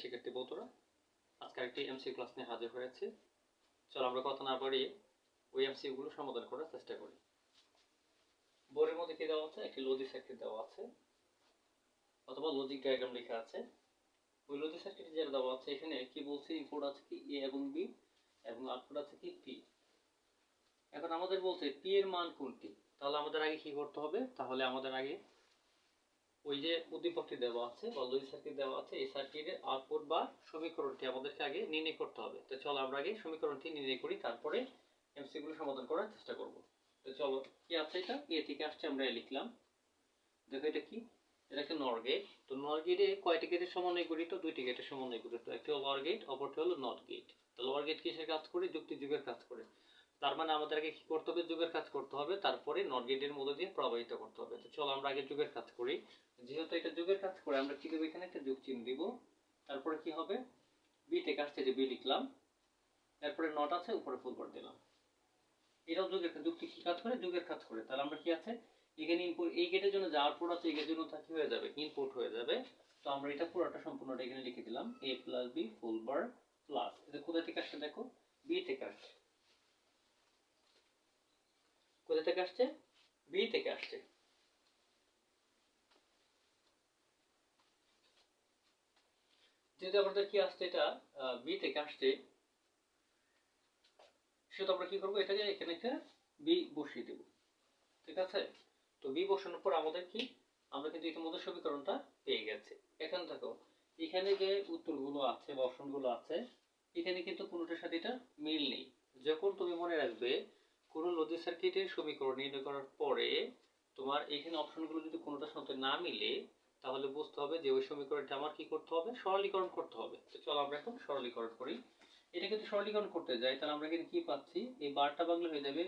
শিক্ষার্থী বন্ধুরা, আজকে একটি এমসি ক্লাস নিয়ে হাজির হয়েছে। চলো আমরা কথা না বাড়িয়ে ওই এমসি গুলো সমাধান করার চেষ্টা করি। বোর্ডের মধ্যে কি দেওয়া আছে? একটি লজিক সার্কিট দেওয়া আছে, অথবা লজিক ডায়াগ্রাম লেখা আছে। ওই লজিক সার্কিট যেটা দেওয়া আছে, এখানে কি বলছে? ইনপুট আছে কি? এ এবং বি এবং আউটপুট আছে কি? পি এখন আমাদের বলছে পি এর মান কোনটি? তাহলে আমাদের আগে কি করতে হবে? তাহলে আমাদের আগে ওই যে উদ্দীপকটি দেওয়া আছে বা লজিক সার্কিট দেওয়া আছে, এই সার্কিটের আউটপুট বা সমীকরণটি আমাদেরকে আগে নির্ণয় করতে হবে। তো চলো আমরা আগে সমীকরণটি নির্ণয় করি, তারপরে এমসি গুলো সমাধান করার চেষ্টা করব। তো চলো, কি আছে এটা? এ থেকে আসছে, আমরা লিখলাম। দেখো এটা কি? এটা একটা নর গেট তো নর গেটে কয়টি গেটের সমন্বয় করি তো দুইটি গেটের সমন্বয় করি তো একটি হলো লর গেট অপরটি হলো নট গেট তো লর গেট কিসের কাজ করে? যুক্তি যুগের কাজ করে। তার মানে আমাদের আগে কি করতে হবে? যুগের কাজ করতে হবে। তারপরে নট গেটের মধ্যে দিয়ে প্রবাহিত করতে হবে। তো চলো আমরা আগে যুগের কাজ করি। যেহেতু এটা যুগের কাজ করে, আমরা কি দেবো এখানে? একটা যুগ চিহ্ন দিব। তারপরে কি হবে? বি থেকে আসছে যে বি লিখলাম। তারপরে নট আছে, উপরে ফুল করে দিলাম। এটাও যুগের যুক্তি কি কাজ করে? যুগের কাজ করে। তাহলে আমরা কি আছে? এখানে ইনপুট এই গেটের জন্য যা আউটপুট আছে, এই গেটের জন্য তা কি হয়ে যাবে? ইনপুট হয়ে যাবে। তো আমরা এটা পুরোটা সম্পূর্ণটা এখানে লিখে দিলাম। A plus B full bar plus এটা কোথা থেকে আসছে দেখো? বি থেকে আসছে। কোথা থেকে আসছে? বি থেকে আসছে। যেহেতু আমাদের কি আসছে এটা বি থেকে আসছে সেটা আমরা কি করব? এটাকে এখানে একটা বি বসিয়ে দেব। ঠিক আছে? তো বি বসানোর পর আমাদের কি? আমরা কিন্তু ইতিমধ্যে সমীকরণটা পেয়ে গেছে। এখানে দেখো, এখানে যে উত্তরগুলো আছে বা অপশনগুলো আছে, এখানে কিন্তু কোনোটার সাথে এটা মিল নেই। যখন তুমি মনে রাখবে কোনো লজিক সার্কিটের সমীকরণ নির্ণয় করার পরে তোমার এখানে অপশনগুলো যদি কোনোটার সাথে না মিলে, তাহলে বুঝতে হবে যে ওই সমীকরণটা আমার কি করতে হবে? সরলীকরণ করতে হবে। তো চলো আমরা এখন সরলীকরণ করি। এটা কিন্তু সরলীকরণ করতে যাই, তাহলে আমরা এখানে কি পাচ্ছি? এই বারটা বাংলা হয়ে যাবে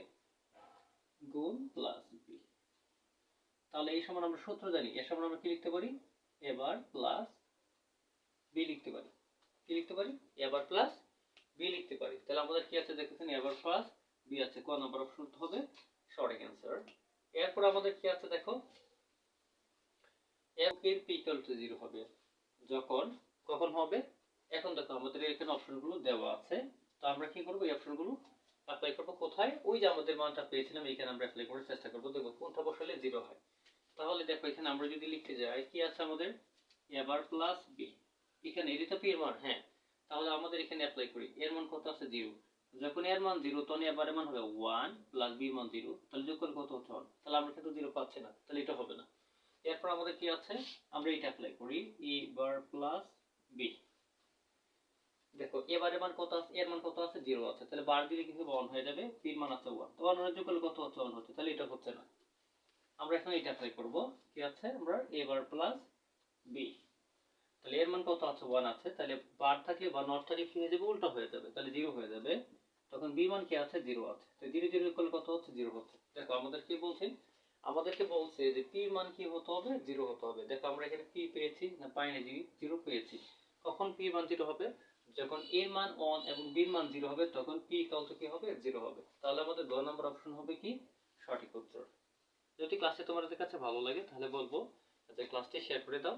গুণ প্লাস বি তাহলে এই সময় আমরা সূত্র জানি, এর সময় আমরা কি লিখতে পারি? এবার প্লাস বি লিখতে পারি। কি লিখতে পারি? এবার প্লাস বি লিখতে পারি। তাহলে আমাদের কি আছে দেখেছেন? এবার বি আছে, ক নম্বর অপশন হবে সঠিক অ্যান্সার। এরপর আমাদের কি আছে দেখো? এফ এর পি ইকুয়াল টু জিরো হবে। যখন, কখন হবে? এখন দেখো, আমাদের এখানে অপশনগুলো দেওয়া আছে। তো আমরা কি করব? এই অপশনগুলো অ্যাপ্লাই করব কোথায়? ওই যে আমাদের মানটা পেয়েছিলাম এখানে আমরা অ্যাপ্লাই করার চেষ্টা করব। দেখব কোনটা বসালে জিরো হয়। তাহলে দেখো, এখানে আমরা যদি লিখতে যাই, কি আছে আমাদের? এবার প্লাস বি এখানে, এটা তো পি এর মান হ্যাঁ। তাহলে আমাদের এখানে অ্যাপ্লাই করি। এর মান কত আছে? জিরো যখন এর মান জিরো তখন এবার মান হবে ওয়ান প্লাস বি মান জিরো তাহলে যোগ করে কত হচ্ছে ওয়ান তাহলে আমরা কিন্তু জিরো পাচ্ছি না, তাহলে এটা হবে না। এরপর আমাদের কি আছে? আমরা এটা অ্যাপ্লাই করি ই বার প্লাস বি দেখো, এবারে মান কত আছে? এর মান কত আছে? জিরো আছে। তাহলে বার দিলে কিন্তু ওয়ান হয়ে যাবে। পির মান আছে ওয়ান তো ওয়ান যোগ করলে কত হচ্ছে? ওয়ান হচ্ছে। তাহলে এটা হচ্ছে না। আমরা এখন এটা অ্যাপ্লাই করব। কি আছে? আমরা এ বার প্লাস বি তাহলে এর মান কত আছে? ওয়ান আছে। তাহলে বার থাকলে বা নট থাকলে কি হয়ে যাবে? উল্টা হয়ে যাবে। তাহলে জিরো হয়ে যাবে। তখন বি মান কি আছে? জিরো আছে। তো জিরো জিরো করলে কত হচ্ছে? জিরো হচ্ছে। দেখো আমাদের কি বলছে? আমাদেরকে বলছে যে পি মান কি হতে হবে? জিরো হতে হবে। দেখো আমরা এখানে পি পেয়েছি না পাইনি জিরো পেয়েছি। কখন পি মান জিরো হবে? যখন এ মান ওয়ান এবং বি মান জিরো হবে, তখন পি ইকাল কি হবে? জিরো হবে। তাহলে আমাদের গ নম্বর অপশন হবে কি? সঠিক উত্তর। যদি ক্লাসে তোমাদের কাছে ভালো লাগে, তাহলে বলব যে ক্লাসটি শেয়ার করে দাও।